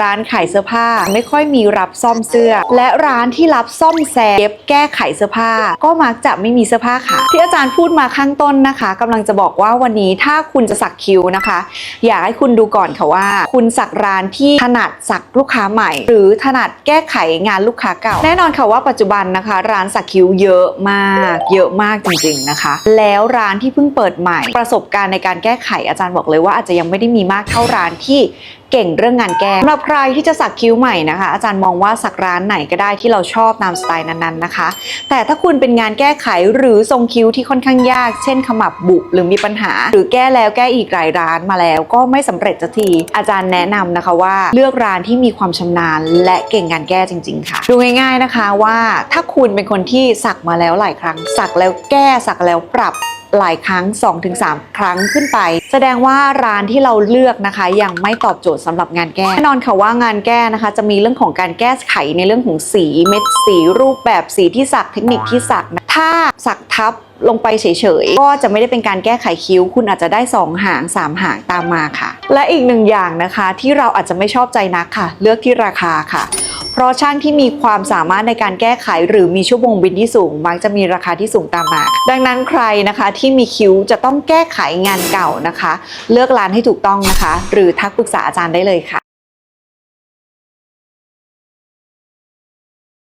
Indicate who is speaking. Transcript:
Speaker 1: ร้านขายเสื้อผ้าไม่ค่อยมีรับซ่อมเสื้อ และร้านที่รับซ่อมแซมเย็บแก้ไขเสื้อผ้า ก็มักจะไม่มีเสื้อผ้าขายที่อาจารย์พูดมาข้างต้นนะคะกำลังจะบอกว่าวันนี้ถ้าคุณจะสักคิ้วนะคะ อยากให้คุณดูก่อนค่ะว่า คุณสักร้านที่ถนัดสักลูกค้าใหม่ หรือถนัดแก้ไขงานลูกค้าเก่า แน่นอนค่ะว่าปัจจุบันนะคะ ร้านสักคิ้วเยอะมาก เยอะมากจริงๆนะคะ แล้วร้านที่เพิ่งเปิดใหม่ ประสบการณ์ในการแก้ไขอาจารย์บอกเลยว่าอาจจะยังไม่ได้มีมากเท่าร้านที่เก่งเรื่องงานแก้สำหรับใครที่จะสักคิ้วใหม่นะคะ อาจารย์มองว่าสักร้านไหนก็ได้ที่เราชอบตามสไตล์นั้นๆนะคะ แต่ถ้าคุณเป็นงานแก้ไขหรือทรงคิ้วที่ค่อนข้างยาก เช่นขมับบุหรือมีปัญหา หรือแก้แล้วแก้อีกหลายร้านมาแล้วก็ไม่สำเร็จสักที อาจารย์แนะนำนะคะว่าเลือกร้านที่มีความชำนาญ และเก่งงานแก้จริง ๆ ค่ะ ดูง่าย ๆนะคะว่าถ้าคุณเป็นคนที่สักมาแล้วหลายครั้ง สักแล้วแก้สักแล้วปรับ หลายครั้ง 2-3 ครั้งขึ้นไป แสดงว่าร้านที่เราเลือกนะคะ ยังไม่ตอบโจทย์สำหรับงานแก้แน่นอนค่ะว่างานแก้นะคะ จะมีเรื่องของการแก้ไขในเรื่องของสีเม็ดสีรูปแบบสีที่สักเทคนิคที่สักนะถ้าสักทับลงไปเฉยๆ ก็จะไม่ได้เป็นการแก้ไขคิ้ว คุณอาจจะได้ 2 หาง 3 หางตามมาค่ะ และอีกหนึ่งอย่างนะคะที่เราอาจจะไม่ชอบใจนักค่ะ เลือกที่ราคาค่ะ ราะช่างที่มีความสามารถในการแก้ไข หรือมีชั่วโมงบินที่สูง มักจะมีราคาที่สูงตามมา ดังนั้นใครนะคะที่มีคิ้วจะต้องแก้ไขงานเก่านะคะ เลือกร้านให้ถูกต้องนะคะ หรือทักปรึกษาอาจารย์ได้เลยค่ะ